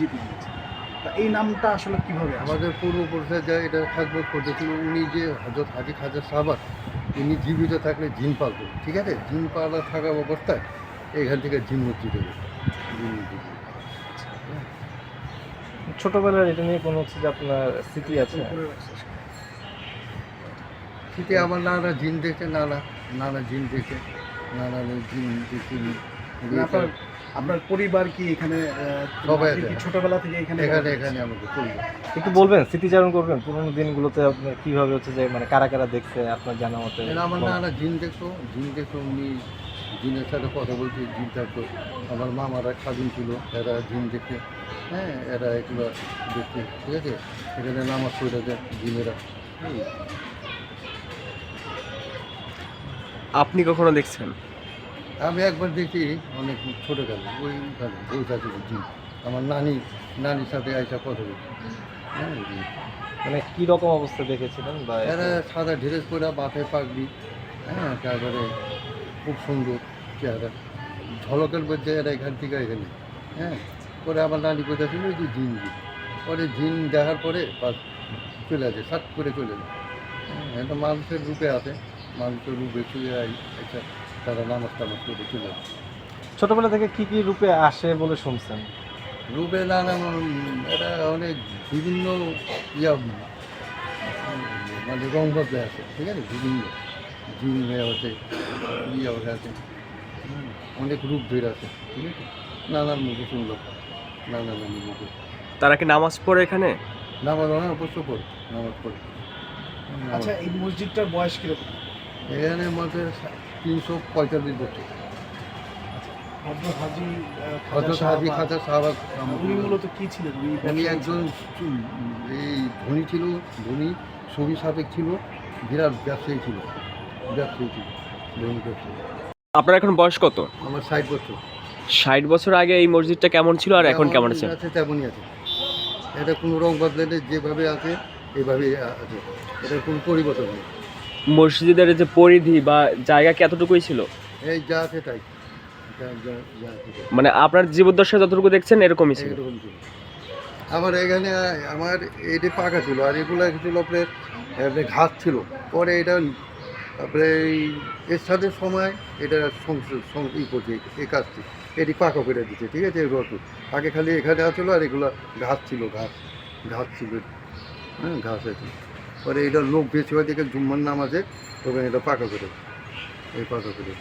মসজিদ তা এই নামটা আসলে কীভাবে? আমাদের পূর্বপুরুষরা যা এটা খাজবত করতেছিল উনি যে হজরত হাজি খাজা সাহাবাত উনি জীবিত থাকলে জিন পালতো ঠিক আছে জিন পালা থাকা অবস্থায় এখান থেকে জিন জিন মসজিদ হলো। ছোটবেলার এটা নিয়ে কোনো হচ্ছে যে আপনার স্মৃতি আছে। শীতে আমার নানা জিন দেখে নানা নানা জিন দেখে নানা জিন দেখে মানে আপনার আপনার পরিবার কি এখানে সবাই আছে। ছোটবেলা থেকে এখানে এখানে এখানে আমাকে পরিবার। একটু বলবেন স্মৃতিচারণ করবেন পুরোনো দিনগুলোতে আপনার কীভাবে হচ্ছে যে মানে কারা কারা দেখছে আপনার জানা মতে? এরা আমার নানা জিন দেখতো জিন দেখতো উনি জিনের সাথে কথা বলতে জিন থাকতো আমার মামারা খাদিন ছিল এরা জিন দেখে হ্যাঁ এরা এগুলো দেখতে ঠিক আছে? এখানে নামাজ পড়ে দেয় জিনেরা। হুম। আপনি কখনো দেখছেন? আমি একবার দেখি অনেক ছোটো গেল ওইখানে বসে ছিল জিন আমার নানি নানির সাথে আইসা কথা বলছি। হ্যাঁ জি। মানে কি রকম অবস্থা দেখেছিলেন বা এরা সাদা ড্রেস পরে মাথায় পাগড়ি হ্যাঁ তারপরে খুব সুন্দর চেহারা। ঝলকের মধ্যে এরা এখান থেকে এখানে হ্যাঁ। পরে আমার নানি কোথায় ছিল ওই যে জিন জিন। পরে জিন দেখার পরে চলে আসে সাত করে চলে যায়। হ্যাঁ, এটা মানুষের রূপে আছে মানুষের রূপে চলে আই আচ্ছা। তারা নামাজ টামাজ করে চলে ছোটবেলা থেকে কি কি রূপে আসে বলে শুনছেন? রূপে নানান এটা অনেক বিভিন্ন ইয়া মানে রং বদলে আছে ঠিক আছে? বিভিন্ন জিন হয়ে আছে ইয়া হয়ে আছে অনেক রূপ ধরে আছে ঠিক আছে? নানান মুখে শুনলাম নানান মুখে। তারা কি নামাজ পড়ে এখানে? নামাজ অনেক অবশ্য পড়ে নামাজ পড়ে। আচ্ছা এই মসজিদটার বয়স কীরকম? এখানে মধ্যে তিনশো পঁয়তাল্লিশ বছর। হজরত হাজি খাজা উনি মূলত কি ছিলেন? উনি উনি একজন এই ধনী ছিল ধনী ছবি সাবেক ছিল বিরাট ব্যবসায়ী ছিল ব্যবসায়ী ছিল ধনী ব্যবসায়ী। আপনার এখন বয়স কত? আমার ষাট বছর। ষাট বছর আগে এই মসজিদটা কেমন ছিল আর এখন কেমন আছে? আছে তেমনই আছে। এটা কোনো রং বদলালে যেভাবে আছে এভাবেই আছে। এটার কোনো পরিবর্তন নেই। মসজিদের যে পরিধি বা জায়গা কি এতটুকুই ছিল? এই যা আছে তাই। মানে আপনার জীবদ্দশা যতটুকু দেখছেন এরকমই ছিল। আমার এখানে আমার এটি পাকা ছিল আর এগুলো ছিল আপনার ঘাস ছিল। পরে এটা তারপরে এই এর সাথে সময় এটা ই করছে এই কাজটি। এটি পাকা করে দিচ্ছে ঠিক আছে রত আগে খালি এখানে আসলো আর এগুলো ঘাস ছিল ঘাস ঘাস ছিল। হ্যাঁ ঘাস আছে। পরে এটা লোক বেশি হয় দেখে জুম্মার নাম আছে তবে এটা পাকা করে এই পাকা করে।